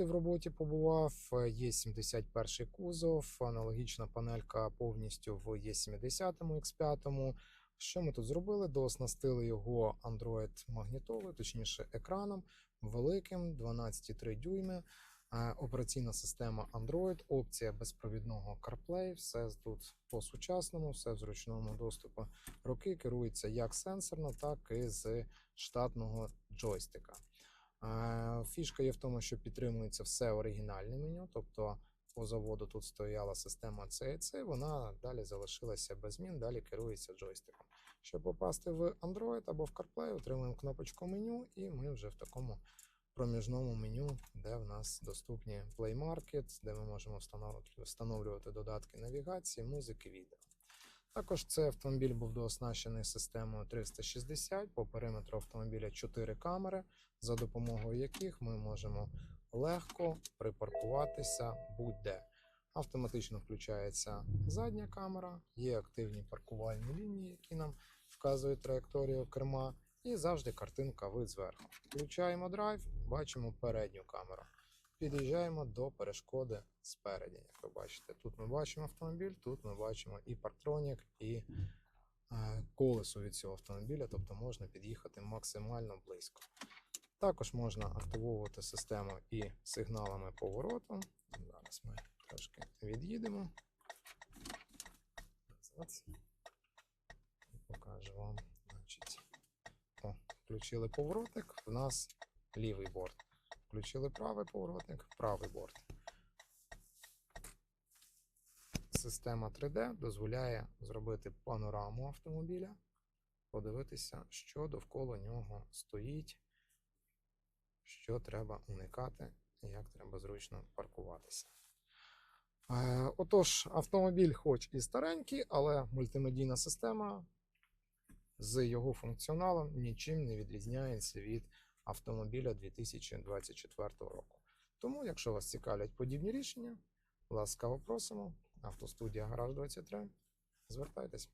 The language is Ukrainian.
тиждень в роботі побував. Є 71 кузов, аналогічна панелька повністю в Є70 X5. Що ми тут зробили? Дооснастили його Android магнітолою, точніше екраном великим 12,3 дюйми. Е, Операційна система Android, опція безпровідного CarPlay, все тут по-сучасному, все в зручному доступу руки керується як сенсорно, так і з штатного джойстика. Е, Фішка є в тому, що підтримується все оригінальне меню, тобто по заводу тут стояла система CEC, вона далі залишилася без змін, далі керується джойстиком. Щоб попасти в Android або в CarPlay, отримуємо кнопочку меню, і ми вже в такому проміжному меню, де в нас доступні Play Market, де ми можемо встановлювати додатки навігації, музики, відео. Також цей автомобіль був дооснащений системою 360. По периметру автомобіля 4 камери, за допомогою яких ми можемо легко припаркуватися будь-де. Автоматично включається задня камера, є активні паркувальні лінії, які нам вказують траєкторію керма, і завжди картинка вид зверху. Включаємо драйв, бачимо передню камеру. Під'їжджаємо до перешкоди спереді. Як ви бачите, тут ми бачимо автомобіль, тут ми бачимо і парктронік, і е, колесо від цього автомобіля, тобто можна під'їхати максимально близько. Також можна активовувати систему і сигналами повороту. Зараз ми трошки від'їдемо. Покажу вам. Значить, о, включили поворотник, в нас лівий борт. Включили правий поворотник, правий борт. Система 3D дозволяє зробити панораму автомобіля, подивитися, що довкола нього стоїть, що треба уникати, як треба зручно паркуватися. Е, Отож, автомобіль, хоч і старенький, але мультимедійна система з його функціоналом нічим не відрізняється від автомобіля 2024 року. Тому, якщо вас цікавлять подібні рішення, ласкаво просимо. Автостудія Гараж 23. Звертайтесь.